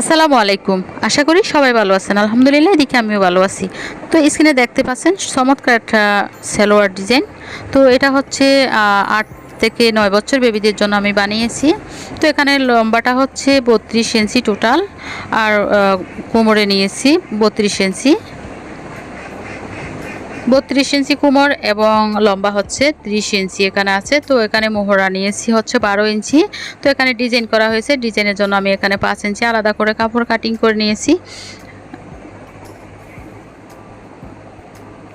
আসসালামু আলাইকুম। আশা করি সবাই ভালো আছেন। আলহামদুলিল্লাহ, এদিকে আমিও ভালো আছি। তো স্ক্রিনে দেখতে পাচ্ছেন চমৎকার একটা সালোয়ার ডিজাইন। তো এটা হচ্ছে আট থেকে নয় বছর বেবিদের জন্য আমি বানিয়েছি। তো এখানে লম্বাটা হচ্ছে বত্রিশ ইঞ্চি টোটাল আর কোমরে নিয়েছি বত্রিশ ইঞ্চি বত্রিশ ইঞ্চি কোমর এবং লম্বা হচ্ছে ত্রিশ ইঞ্চি এখানে আছে। তো এখানে মোহরা নিয়েছি হচ্ছে বারো ইঞ্চি। তো এখানে ডিজাইন করা হয়েছে। ডিজাইনের জন্য আমি এখানে পাঁচ ইঞ্চি আলাদা করে কাপড় কাটিং করে নিয়েছি।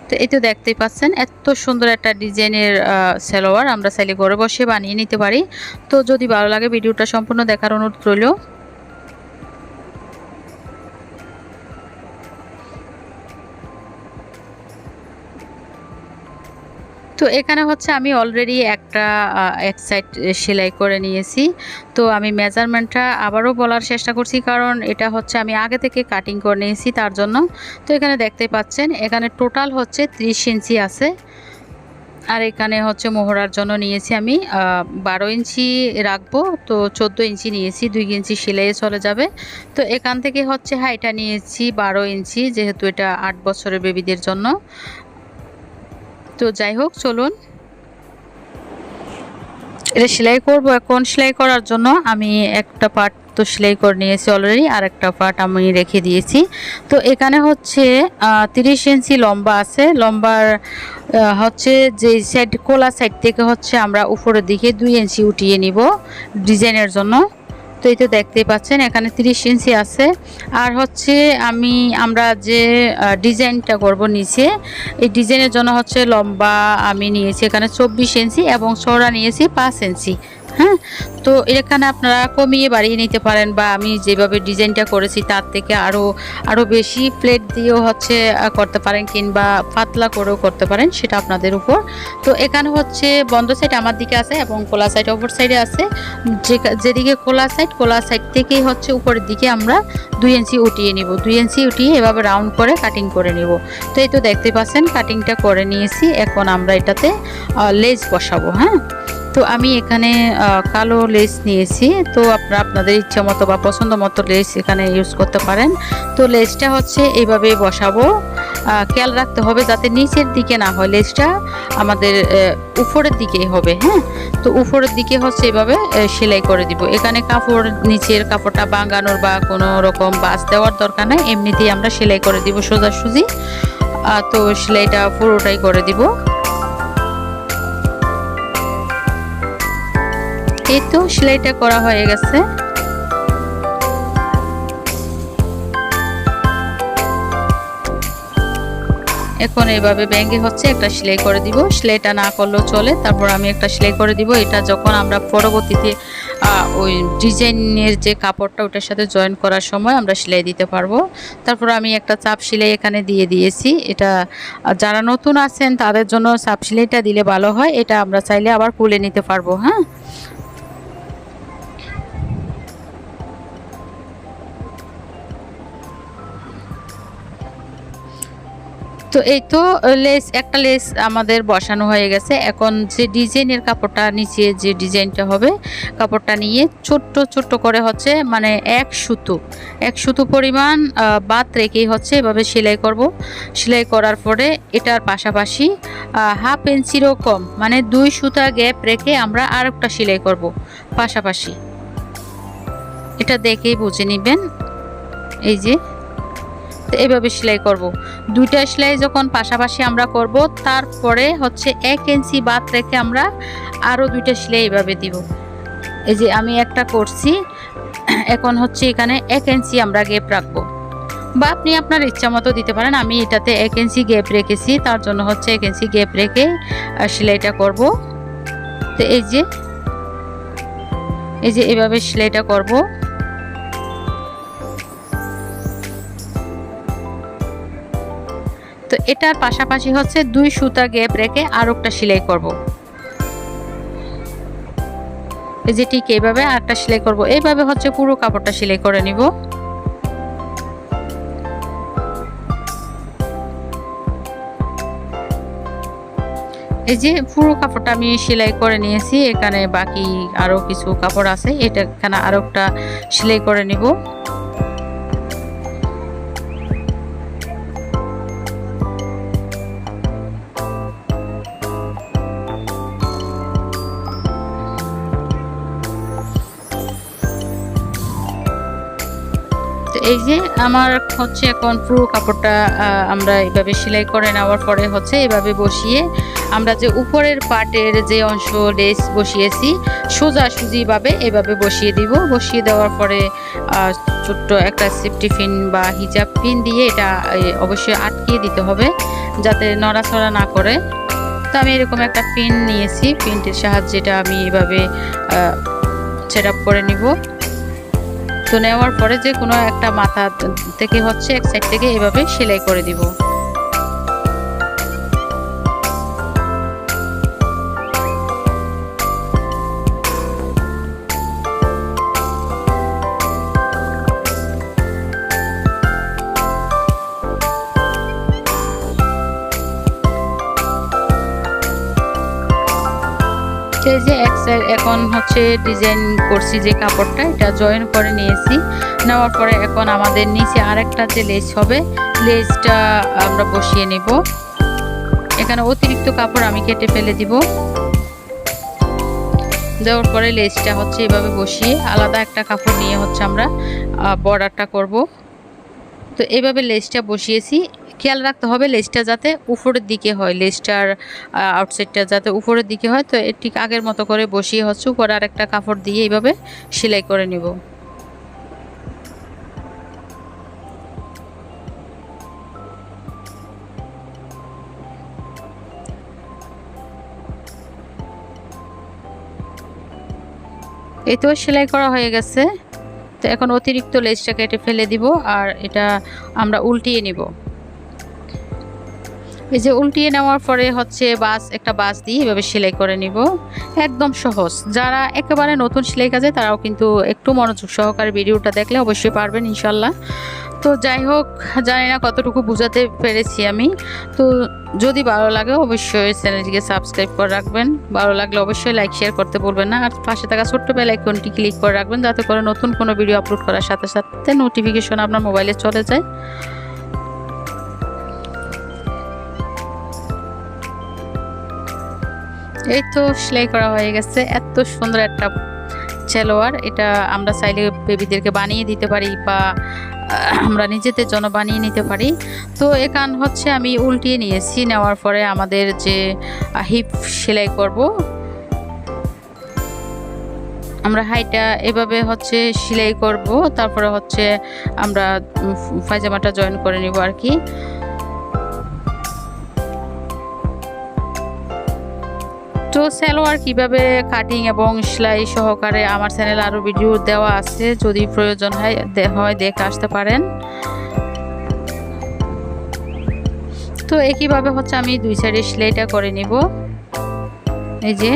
তো এই তো দেখতেই পাচ্ছেন, এত সুন্দর একটা ডিজাইনের সালোয়ার আমরা চাইলে ঘরে বসে বানিয়ে নিতে পারি। তো যদি ভালো লাগে ভিডিওটা সম্পূর্ণ দেখার অনুরোধ রইল। তো এখানে হচ্ছে আমি অলরেডি একটা এক সাইড সেলাই করে নিয়েছি। তো আমি মেজারমেন্টটা আবারও বলার চেষ্টা করছি, কারণ এটা হচ্ছে আমি আগে থেকে কাটিং করে নিয়েছি তার জন্য। তো এখানে দেখতে পাচ্ছেন, এখানে টোটাল হচ্ছে ত্রিশ ইঞ্চি আছে। আর এখানে হচ্ছে মোহরার জন্য নিয়েছি আমি বারো ইঞ্চি রাখব, তো চোদ্দ ইঞ্চি নিয়েছি, দুই ইঞ্চি সেলাইয়ে চলে যাবে। তো এখান থেকে হচ্ছে হাইটা নিয়েছি বারো ইঞ্চি, যেহেতু এটা আট বছরের বেবিদের জন্য। তো যাই হোক, চলুন। এটা সেলাই করব। এখন সেলাই করার জন্য আমি একটা পার্ট তো সেলাই করে নিয়েছি অলরেডি আর একটা পার্ট আমি রেখে দিয়েছি। তো এখানে হচ্ছে তিরিশ ইঞ্চি লম্বা আছে। লম্বার হচ্ছে যে সাইড কোলা সাইড থেকে হচ্ছে আমরা উপরের দিকে দুই ইঞ্চি উঠিয়ে নিব ডিজাইনের জন্য। তো এই তো দেখতেই পাচ্ছেন, এখানে তিরিশ ইঞ্চি আছে। আর হচ্ছে আমি, আমরা যে ডিজাইনটা করব নিচে, এই ডিজাইনের জন্য হচ্ছে লম্বা আমি নিয়েছি এখানে চব্বিশ ইঞ্চি এবং চওড়া নিয়েছি পাঁচ ইঞ্চি। হ্যাঁ? তো এখানে আপনারা কমিয়ে বাড়িয়ে নিতে পারেন বা আমি যেভাবে ডিজাইনটা করেছি তার থেকে আরও আরও বেশি প্লেট দিয়েও হচ্ছে করতে পারেন কিংবা পাতলা করেও করতে পারেন, সেটা আপনাদের উপর। তো এখানে হচ্ছে বন্ধ সাইড আমার দিকে আছে এবং কোলা সাইড অপর সাইডে আছে। যে- যেদিকে কোলা সাইড কোলা সাইড থেকেই হচ্ছে উপরের দিকে আমরা দুই ইঞ্চি উঠিয়ে নিব। দুই ইঞ্চি উঠিয়ে এভাবে রাউন্ড করে কাটিং করে নিব। তো এই তো দেখতে পাচ্ছেন কাটিংটা করে নিয়েছি। এখন আমরা এটাতে লেজ বসাবো হ্যাঁ? তো আমি এখানে কালো লেস নিয়েছি। তো আপনারা আপনাদের ইচ্ছা মতো বা পছন্দ মতো লেস এখানে ইউজ করতে পারেন। তো লেসটা হচ্ছে এইভাবে বসাবো। খেয়াল রাখতে হবে যাতে নিচের দিকে না হয় লেসটা আমাদের উপরের দিকেই হবে হ্যাঁ? তো উপরের দিকে হচ্ছে এভাবে সেলাই করে দিব। এখানে কাপড়, নিচের কাপড়টা বাঙ্গানোর বা কোনো রকম বাস দেওয়ার দরকার নাই। এমনিতেই আমরা সেলাই করে দিব সোজাসুজি। তো সেলাইটা পুরোটাই করে দিব। এই তো সেলাইটা করা হয়ে গেছে। এখন এইভাবে ব্যাঙ্গে হচ্ছে একটা সেলাই করে দিব। সেলাইটা না করলেও চলে, তারপর আমি একটা সেলাই করে দিব। এটা যখন আমরা পরবর্তীতে ওই ডিজাইনের যে কাপড়টা ওটার সাথে জয়েন করার সময় আমরা সেলাই দিতে পারব। তারপর আমি একটা চাপ সেলাই এখানে দিয়ে দিয়েছি। এটা যারা নতুন আছেন তাদের জন্য চাপ সেলাইটা দিলে ভালো হয়। এটা আমরা চাইলে আবার খুলে নিতে পারব হ্যাঁ? তো এই তো লেস একটা লেস আমাদের বসানো হয়ে গেছে। এখন যে ডিজাইনের কাপড়টা নিচে যে ডিজাইনটা হবে, কাপড়টা নিয়ে ছোট্ট ছোট্ট করে হচ্ছে মানে এক সুতো এক সুতো পরিমাণ বাদ রেখেই হচ্ছে এভাবে সেলাই করব। সেলাই করার পরে এটার পাশাপাশি হাফ ইঞ্চিরও কম মানে দুই সুতা গ্যাপ রেখে আমরা আর একটা সেলাই করব পাশাপাশি। এটা দেখেই বুঝে নেবেন। এই যে এইভাবে সেলাই করব। দুইটা সেলাই যখন পাশাপাশি আমরা করব, তারপরে হচ্ছে এক ইঞ্চি বাদ রেখে আমরা আরও দুইটা সেলাই এইভাবে দিব। এই যে আমি একটা করছি, এখন হচ্ছে এখানে এক ইঞ্চি আমরা গ্যাপ রাখব। বা আপনি আপনার ইচ্ছা মতো দিতে পারেন, আমি এটাতে এক ইঞ্চি গ্যাপ রেখেছি, তার জন্য হচ্ছে এক ইঞ্চি গ্যাপ রেখে সেলাইটা করব। তো এই যে এই যে এভাবে সেলাইটা করব। তো এটার পাশাপাশি হচ্ছে দুই সুতা গ্যাপ রেখে আর একটা সেলাই করব। এই যে ঠিক এইভাবে আরেকটা সেলাই করব। এইভাবে হচ্ছে পুরো কাপড়টা সেলাই করে নিব। এই যে পুরো কাপড়টা আমি সেলাই করে নিয়েছি। এখানে বাকি আরও কিছু কাপড় আছে। এটা এখানে আরও একটা সেলাই করে নিব। এই যে আমার হচ্ছে এখন পুরো কাপড়টা আমরা এভাবে সেলাই করে নেওয়ার পরে হচ্ছে এভাবে বসিয়ে আমরা যে উপরের পাটের যে অংশ, লেস বসিয়েছি, সোজা সুজিভাবে এভাবে বসিয়ে দিব। বসিয়ে দেওয়ার পরে ছোট্ট একটা সেফটি পিন বা হিজাব পিন দিয়ে এটা অবশ্যই আটকিয়ে দিতে হবে যাতে নড়াচড়া না করে। তো আমি এরকম একটা পিন নিয়েছি পিনটির সাহায্যে এটা আমি এভাবে সেট আপ করে নিব। তো নেওয়ার পরে যে কোনো একটা মাথা থেকে হচ্ছে এক সাইড থেকে এভাবে সেলাই করে দিব। যে এক সাইড এখন হচ্ছে ডিজাইন করছি যে কাপড়টা, এটা জয়েন করে নিয়েছি। নেওয়ার পরে এখন আমাদের নিচে আরেকটা যে লেস হবে লেসটা আমরা বসিয়ে নেব। এখানে অতিরিক্ত কাপড় আমি কেটে ফেলে দিব। দেওয়ার পরে লেসটা হচ্ছে এভাবে বসিয়ে আলাদা একটা কাপড় নিয়ে হচ্ছে আমরা বর্ডারটা করব। তো এইভাবে লেসটা বসিয়েছি। খেয়াল রাখতে হবে লেসটা যাতে উপরের দিকে হয় লেসটার আউটসাইডটা যাতে উপরের দিকে হয়। তো এর ঠিক আগের মতো করে বসিয়ে হচ্ছে উপরে আর একটা কাপড় দিয়ে এইভাবে সেলাই করে নিব। এই তো সেলাই করা হয়ে গেছে। তো এখন অতিরিক্ত লেসটা কেটে ফেলে দিব আর এটা আমরা উল্টিয়ে নিব। এই যে উল্টিয়ে নেওয়ার পরে হচ্ছে বাস, একটা বাস দিয়ে এভাবে সেলাই করে নিব। একদম সহজ। যারা একেবারে নতুন সেলাই কাজে, তারাও কিন্তু একটু মনোযোগ সহকারে ভিডিওটা দেখলে অবশ্যই পারবেন, ইনশাল্লাহ। তো যাই হোক, জানি না কতটুকু বুঝাতে পেরেছি আমি। তো যদি ভালো লাগে অবশ্যই চ্যানেলটিকে সাবস্ক্রাইব করে রাখবেন। ভালো লাগলে অবশ্যই লাইক, শেয়ার করতে বলবেন না। আর পাশে থাকা ছোট্ট বেল আইকনটি ক্লিক করে রাখবেন, যাতে করে নতুন কোনো ভিডিও আপলোড করার সাথে সাথে নোটিফিকেশন আপনার মোবাইলে চলে যায়। এই তো সেলাই করা হয়ে গেছে। এত সুন্দর একটা চেলোয়ার এটা আমরা চাইলে বেবিদেরকে বানিয়ে দিতে পারি বা আমরা নিজেদের জন্য বানিয়ে নিতে পারি। তো এখান হচ্ছে আমি উল্টিয়ে নিয়েছি। নেওয়ার পরে আমাদের যে হিপ সেলাই করব। আমরা হাইটা এভাবে হচ্ছে সেলাই করব। তারপরে হচ্ছে আমরা পায়জামাটা জয়েন করে নিব আর কি। তো সালোয়ার কীভাবে কাটিং এবং সেলাই সহকারে আমার চ্যানেল আরও ভিডিও দেওয়া আছে, যদি প্রয়োজন হয় হয় দেখে আসতে পারেন। তো একইভাবে হচ্ছে আমি দুই সাইডে সেলাইটা করে নিব। এই যে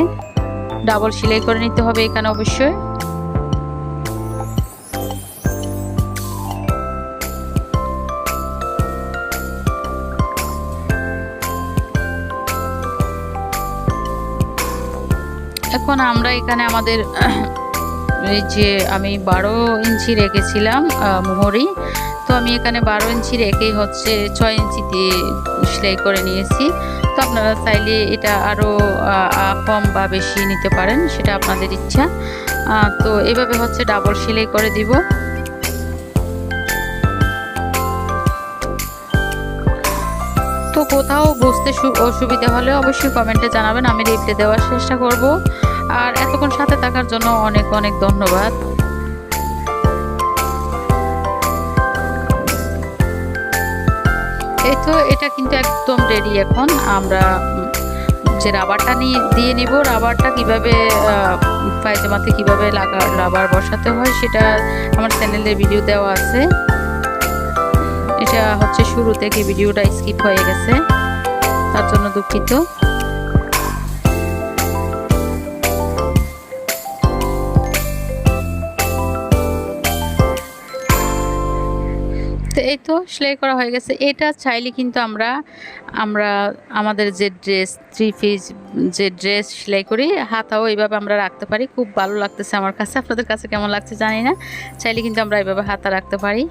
ডাবল সেলাই করে নিতে হবে এখানে অবশ্যই। এখন আমরা এখানে আমাদের এই যে আমি বারো ইঞ্চি রেখেছিলাম মোহরি। তো আমি এখানে বারো ইঞ্চি রেখেই হচ্ছে ছয় ইঞ্চিতে সেলাই করে নিয়েছি। তো আপনারা চাইলে এটা আরও কম বা বেশি নিতে পারেন, সেটা আপনাদের ইচ্ছা। তো এভাবে হচ্ছে ডাবল সেলাই করে দিব। তো কোথাও বুঝতে অসুবিধা হলে অবশ্যই কমেন্টে জানাবেন, আমি রিপ্লে দেওয়ার চেষ্টা করব। আর এতক্ষণ সাথে থাকার জন্য অনেক অনেক ধন্যবাদ। এই তো, এটা কিন্তু একদম রেডি এখন। আমরা যে রাবারটা নিয়ে দিয়ে নিব, রাবারটা কীভাবে পায়জামাতে কীভাবে লাগা, রাবার বসাতে হয় সেটা আমার চ্যানেলে ভিডিও দেওয়া আছে। এটা হচ্ছে শুরু থেকে ভিডিওটা স্কিপ হয়ে গেছে। তার জন্য দুঃখিত। এই তো সেলাই করা হয়ে গেছে। এটা চাইলে কিন্তু আমরা আমরা আমাদের যে ড্রেস থ্রি পিস যে ড্রেস সেলাই করি, হাতাও এইভাবে আমরা রাখতে পারি। খুব ভালো লাগতেছে আমার কাছে। আপনাদের কাছে কেমন লাগছে জানি না। চাইলে কিন্তু আমরা এইভাবে হাতা রাখতে পারি।